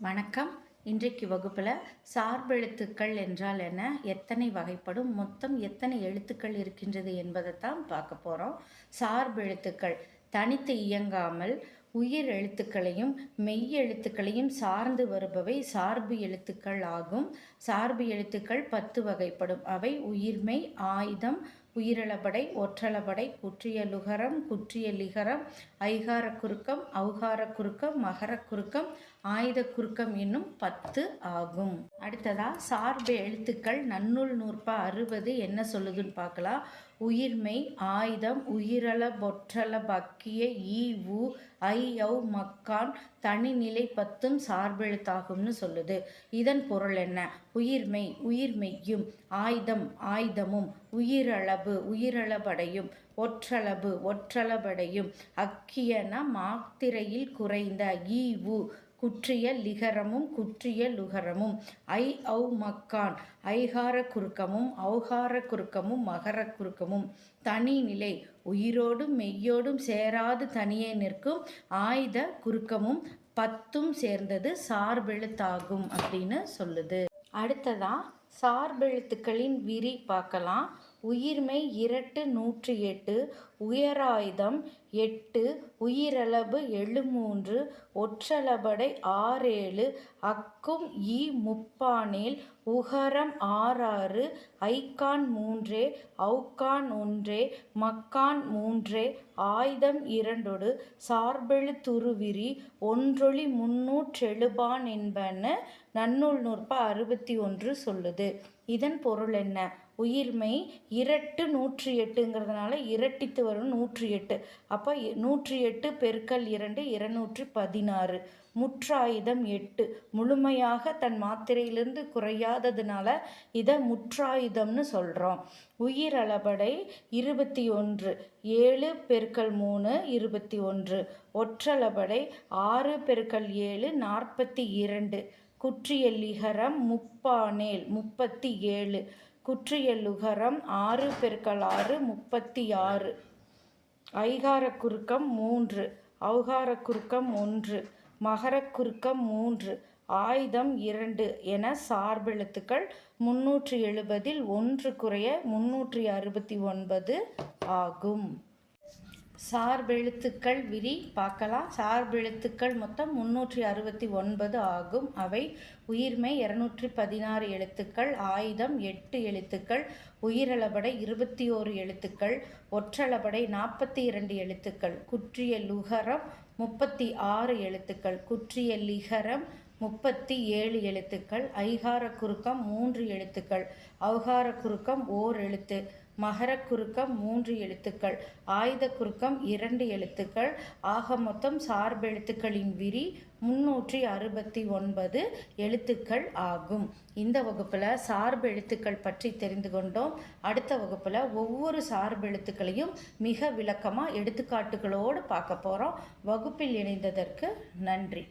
வணக்கம். இன்றைக்கு வகுப்பில் சார்பெழுத்துக்கள் என்றால் என்ன எத்தனை வகைப்படும் மொத்தம் எத்தனை எழுத்துக்கள் இருக்கின்றது என்பதைத்தான் பார்க்க போகிறோம் சார்பெழுத்துக்கள் தனித்து இயங்காமல் உயிர் எழுத்துக்களையும் மெய் எழுத்துக்களையும் சார்ந்து வருபவை சார்பு எழுத்துக்கள் ஆகும். சார்பு எழுத்துக்கள் பத்து வகைப்படும். அவை உயிர்மை ஆயுதம் உயிரளபடை ஒற்றளபடை குற்றிய லுகரம் குற்றிய லிகரம் ஐகார குறுக்கம் அவுகார குறுக்கம் மகர குறுக்கம் ஆயுத குறுக்கம் என்னும் பத்து ஆகும். அடுத்ததா சார்பு எழுத்துக்கள் நன்னூல் நூற்பா அறுபது என்ன சொல்லுதுன்னு பார்க்கலாம். உயிர்மெய் ஆயுதம் உயிரள பொற்றள பக்கிய ஈ உ ஐ ஔ மக்கான் தனிநிலை பத்தும் சார்பெழுத்தாகும்னு சொல்லுது. இதன் பொருள் என்ன? உயிர்மெய் உயிர்மெய்யும் ஆயுதம் ஆயுதமும் உயிரளவு உயிரளபடையும் ஒற்றளவு ஒற்றளபடையும் அக்கியன மாத்திரையில் குறைந்த ஈ உ குற்றிய லிகரமும் குற்றிய லுகரமும். ஐ ஔ மக்கான் ஐகார குறுக்கமும் ஔகார குறுக்கமும் மகர குறுக்கமும். தனி நிலை உயிரோடும் மெய்யோடும் சேராது தனியே நிற்கும். ஆயுத குறுக்கமும் பத்தும் சேர்ந்தது சார்பெழுத்தாகும் அப்படின்னு சொல்லுது. அடுத்ததா சார்பெழுத்துக்களின் விரி பார்க்கலாம். உயிர்மை இரட்டு நூற்றி எட்டு உயராயுதம் எட்டு உயிரளபு எழுமூன்று ஒற்றளபடை ஆறேழு அக்கும் ஈ முப்பானேல் உகரம் ஆறாறு ஐக்கான் மூன்றே அவுக்கான் ஒன்றே மக்கான் மூன்றே ஆயுதம் இரண்டொடு சார்பெழுத்துருவிரி ஒன்றொளி முன்னூற்றெழுபான் என்பன நன்னூல் நூற்ப அறுபத்தி ஒன்று சொல்லுது. இதன் பொருள் என்ன? உயிர்மை இரட்டு நூற்றி எட்டுங்கிறதுனால இரட்டித்து வரும் நூற்றி எட்டு. அப்போ நூற்றி எட்டு பெருக்கல் இரண்டு இருநூற்றி பதினாறு. முற்றாயுதம் எட்டு. முழுமையாக தன் மாத்திரையிலிருந்து குறையாததுனால இதை முற்றாயுதம்னு சொல்கிறோம் உயிரளபடை இருபத்தி ஒன்று. ஏழு பெருக்கல் மூணு இருபத்தி ஒன்று. ஒற்றளபடை ஆறு பெருக்கல் ஏழு நாற்பத்தி இரண்டு. குற்றியல்லிகரம் முப்பானேல் முப்பத்தி ஏழு. குற்றியலுகரம் ஆறு பெருக்கல் ஆறு முப்பத்தி ஆறு. ஐகார குறுக்கம் மூன்று ஔகார குறுக்கம் ஒன்று மகர குறுக்கம் மூன்று ஆயுதம் இரண்டு என சார்பெழுத்துக்கள் முன்னூற்றி எழுபதில் ஒன்று குறைய முன்னூற்றி அறுபத்தி ஒன்பது ஆகும். சார்பெழுத்துக்கள் விரி பார்க்கலாம். சார்பெழுத்துக்கள் மொத்தம் முன்னூற்றி அறுபத்தி ஒன்பது ஆகும். அவை உயிர்மை இரநூற்றி பதினாறு எழுத்துக்கள் ஆயுதம் எட்டு எழுத்துக்கள் உயிரளபடை இருபத்தி ஓரு எழுத்துக்கள் ஒற்றளபடை நாற்பத்தி இரண்டு எழுத்துக்கள் குற்றிய லுகரம் முப்பத்தி ஆறு எழுத்துக்கள் குற்றிய லிகரம் முப்பத்தி ஏழு எழுத்துக்கள் ஐகார குறுக்கம் மூன்று எழுத்துக்கள் அவகார குறுக்கம் ஓர் எழுத்து மகர குறுக்கம் மூன்று எழுத்துக்கள் ஆயுத குறுக்கம் இரண்டு எழுத்துக்கள் ஆக மொத்தம் சார்பெழுத்துக்களின் விரி முன்னூற்றி அறுபத்தி ஒன்பது எழுத்துக்கள் ஆகும். இந்த வகுப்பில் சார்பெழுத்துக்கள் பற்றி தெரிந்து கொண்டோம். அடுத்த வகுப்பில் ஒவ்வொரு சார்பெழுத்துக்களையும் மிக விளக்கமாக எடுத்துக்காட்டுகளோடு பார்க்க போகிறோம் வகுப்பில் இணைந்ததற்கு நன்றி.